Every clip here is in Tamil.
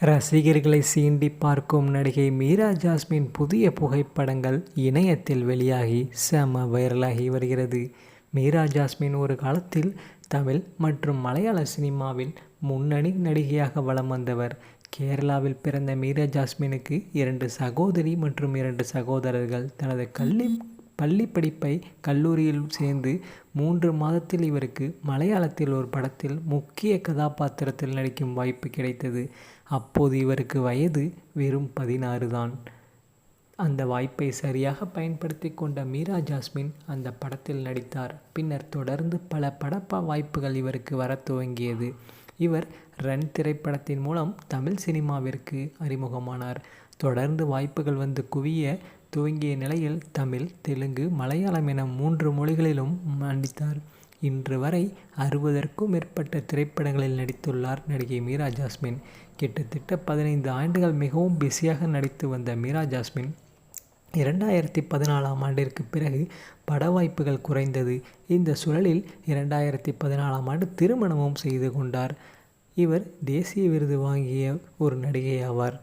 ரசிகர்களை சீண்டி பார்க்கும் நடிகை மீரா ஜாஸ்மின் புதிய புகைப்படங்கள் இணையத்தில் வெளியாகி செம வைரலாகி வருகிறது. மீரா ஜாஸ்மின் ஒரு காலத்தில் தமிழ் மற்றும் மலையாள சினிமாவில் முன்னணி நடிகையாக வலம் வந்தவர். கேரளாவில் பிறந்த மீரா ஜாஸ்மினுக்கு இரண்டு சகோதரி மற்றும் இரண்டு சகோதரர்கள். தனது கல்வி பள்ளி படிப்பை கல்லூரியில் சேர்ந்து மூன்று மாதத்தில் இவருக்கு மலையாளத்தில் ஒரு படத்தில் முக்கிய கதாபாத்திரத்தில் நடிக்கும் வாய்ப்பு கிடைத்தது. அப்போது இவருக்கு வயது வெறும் பதினாறு தான். அந்த வாய்ப்பை சரியாக பயன்படுத்தி கொண்ட மீரா ஜாஸ்மின் அந்த படத்தில் நடித்தார். பின்னர் தொடர்ந்து பல படப்பா வாய்ப்புகள் இவருக்கு வர துவங்கியது. இவர் ரன் திரைப்படத்தின் மூலம் தமிழ் சினிமாவிற்கு அறிமுகமானார். தொடர்ந்து வாய்ப்புகள் வந்து குவிய துவங்கிய நிலையில் தமிழ் தெலுங்கு மலையாளம் என மூன்று மொழிகளிலும் நடித்தார் இன்று வரை அறுபதற்கும் மேற்பட்ட திரைப்படங்களில் நடித்துள்ளார் நடிகை மீரா ஜாஸ்மின். கிட்டத்தட்ட பதினைந்து ஆண்டுகள் மிகவும் பிஸியாக நடித்து வந்த மீரா ஜாஸ்மின் இரண்டாயிரத்தி பதினாலாம் ஆண்டிற்கு பிறகு பட வாய்ப்புகள் குறைந்தது. இந்த சூழலில் இரண்டாயிரத்தி பதினாலாம் ஆண்டு திருமணமும் செய்து கொண்டார். இவர் தேசிய விருது வாங்கிய ஒரு நடிகை ஆவார்.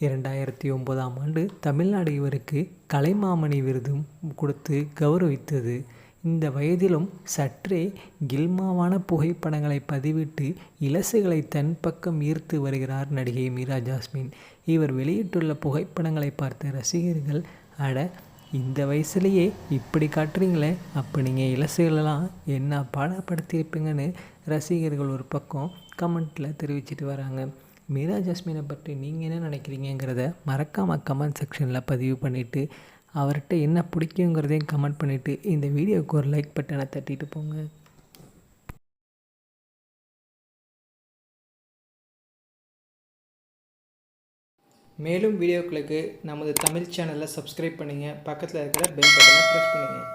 இரண்டாயிரத்தி ஒன்பதாம் ஆண்டு தமிழ்நாடு இவருக்கு கலைமாமணி விருதும் கொடுத்து கௌரவித்தது. இந்த வயதிலும் சற்றே கில்மாவான புகைப்படங்களை பதிவிட்டு இலசுகளை தன் பக்கம் ஈர்த்து வருகிறார் நடிகை மீரா ஜாஸ்மின். இவர் வெளியிட்டுள்ள புகைப்படங்களை பார்த்த ரசிகர்கள் அட இந்த வயசுலேயே இப்படி காட்டுறீங்களே அப்போ நீங்கள் இலசுகளெல்லாம் என்ன பாடப்படுத்தியிருப்பீங்கன்னு? ரசிகர்கள் ஒரு பக்கம் கமெண்ட்டில் தெரிவிச்சிட்டு வராங்க. மீரா ஜாஸ்மினை பற்றி நீங்கள் என்ன நினைக்கிறீங்கிறத மறக்காமல் கமெண்ட் செக்ஷனில் பதிவு பண்ணிவிட்டு அவர்கிட்ட என்ன பிடிக்குங்கிறதையும் கமெண்ட் பண்ணிவிட்டு இந்த வீடியோவுக்கு ஒரு லைக் பட்டனை தட்டிட்டு போங்க. மேலும் வீடியோக்களுக்கு நமது தமிழ் சேனலை சப்ஸ்கிரைப் பண்ணுங்கள் பக்கத்தில் இருக்கிற பெல் பட்டனை ப்ரெஸ் பண்ணுங்கள்